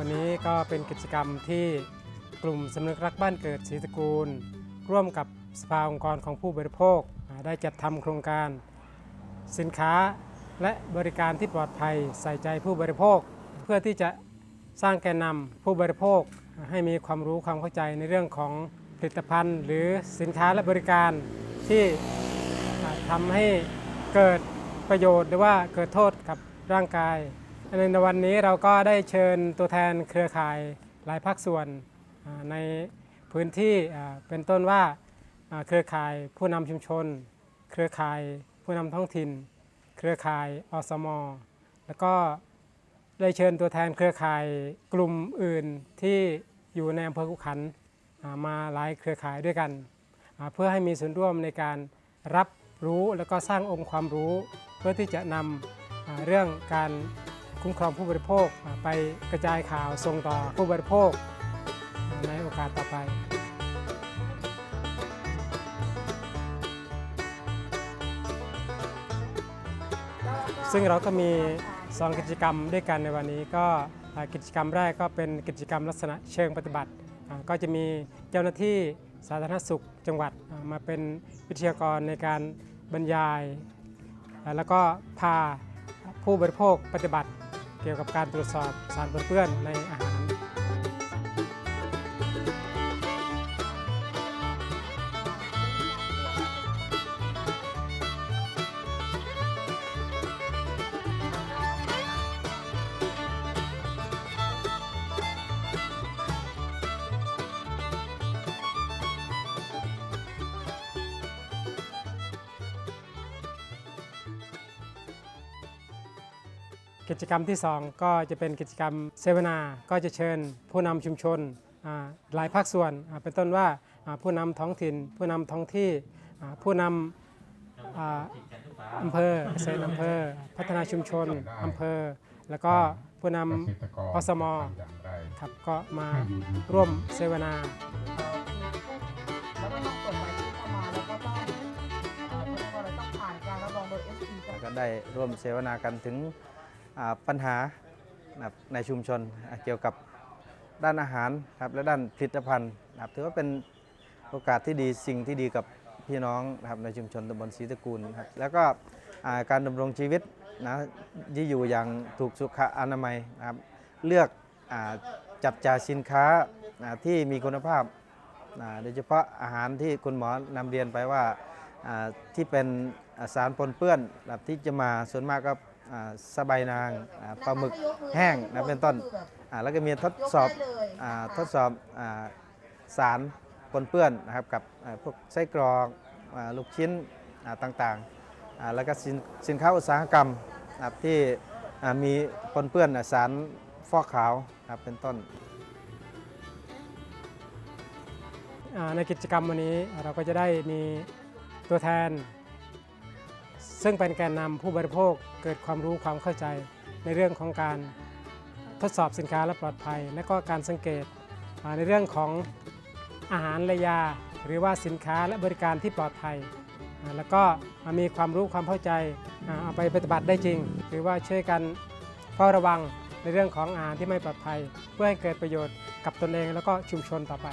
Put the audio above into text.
ันนี้ก็เป็นกิจกรรมที่กลุ่มสำนึกรักบ้านเกิดศรีตระกูล ร่วมกับสภาองค์กรของผู้บริโภค ได้จัดทำโครงการ สินค้าและบริการที่ปลอดภัยใส่ใจผู้บริโภค เพื่อที่จะสร้างแกนนำผู้บริโภคให้มีความรู้ความเข้าใจในเรื่องของผลิตภัณฑ์ หรือสินค้าและบริการที่อ่าทำให้เกิดประโยชน์หรือว่าเกิดโทษกับร่างกาย ในวันนี้เราก็ได้เชิญตัวแทนเครือข่ายหลายภาคส่วนในพื้นที่เป็นต้นว่าเครือข่ายผู้นำชุมชน เครือข่ายผู้นำท้องถิ่น เครือข่ายอสม แล้วก็ได้เชิญตัวแทนเครือข่ายกลุ่มอื่นที่อยู่ในอำเภอขุขันมาหลายเครือข่ายด้วยกัน เพื่อให้มีส่วนร่วมในการรับรู้แล้วก็สร้างองค์ความรู้ เพื่อที่จะนำอ่าเรื่องการ คุ้มครองผู้บริโภคไปกระจายข่าวส่งต่อผู้บริโภคในโอกาสต่อไปซึ่งเราก็มี 2 กิจกรรมด้วยกันในวันนี้ ก็กิจกรรมแรกก็เป็นกิจกรรมลักษณะเชิงปฏิบัติ ก็จะมีเจ้าหน้าที่สาธารณสุขจังหวัดมาเป็นวิทยากรในการบรรยาย แล้วก็พาผู้บริโภคปฏิบัติ เกี่ยวกับการตรวจสอบสารปนเปื้อนในอาหาร กิจกรรมที่ 2 ก็จะเป็นกิจกรรมเสวนา ก็จะเชิญผู้นำชุมชนอ่าหลายภาคส่วนอ่าเป็นต้นว่าอ่าผู้นำท้องถิ่น ผู้นำท้องที่อ่าผู้นำอ่าอำเภอเกษตรอำเภอ พัฒนาชุมชนอำเภอ แล้วก็ผู้นำอสมครับก็มาร่วมเสวนาแล้วก็ต้องกฎหมายที่เข้ามาแล้วก็ต้องเอ่อเขาเรียกว่าอะไรต้องผ่านการรับรองโดย SE ก่อนก็ได้ร่วมเสวนากันถึงอ่า ปัญหาในชุมชนเกี่ยวกับด้านอาหารครับและด้านผลิตภัณฑ์นะครับถือว่าเป็นโอกาสที่ดีสิ่งที่ดีกับพี่น้องนะครับในชุมชนตำบลศรีตะกูลครับแล้วก็การดำรงชีวิตนะที่อยู่อย่างถูกสุขอนามัยนะครับเลือกอจับจ่ายสินค้าที่มีคุณภาพโดยเฉพาะอาหารที่คุณหมอนำเรียนไปว่าที่เป็นสารปนเปื้อนที่จะมาส่วนมากก็ สบายนางปลาหมึกแห้งนะเป็นต้นแล้วก็มีทดสอบทดสอบสารปนเปื้อนนะครับกับพวกไส้กรอกลูกชิ้นอ่าต่างๆ แล้วก็สินค้าอุตสาหกรรมที่มีปนเปื้อนสารฟอกขาวครับเป็นต้น ในกิจกรรมวันนี้เราก็จะได้มีตัวแทน ซึ่งเป็นแกนนำผู้บริโภคเกิดความรู้ความเข้าใจในเรื่องของการทดสอบสินค้าและปลอดภัย และก็การสังเกตในเรื่องของอาหารและยา หรือว่าสินค้าและบริการที่ปลอดภัย แล้วก็มีความรู้ความเข้าใจเอาไปปฏิบัติได้จริง หรือว่าช่วยกันเฝ้าระวังในเรื่องของอาหารที่ไม่ปลอดภัย เพื่อให้เกิดประโยชน์กับตนเองแล้วก็ชุมชนต่อไป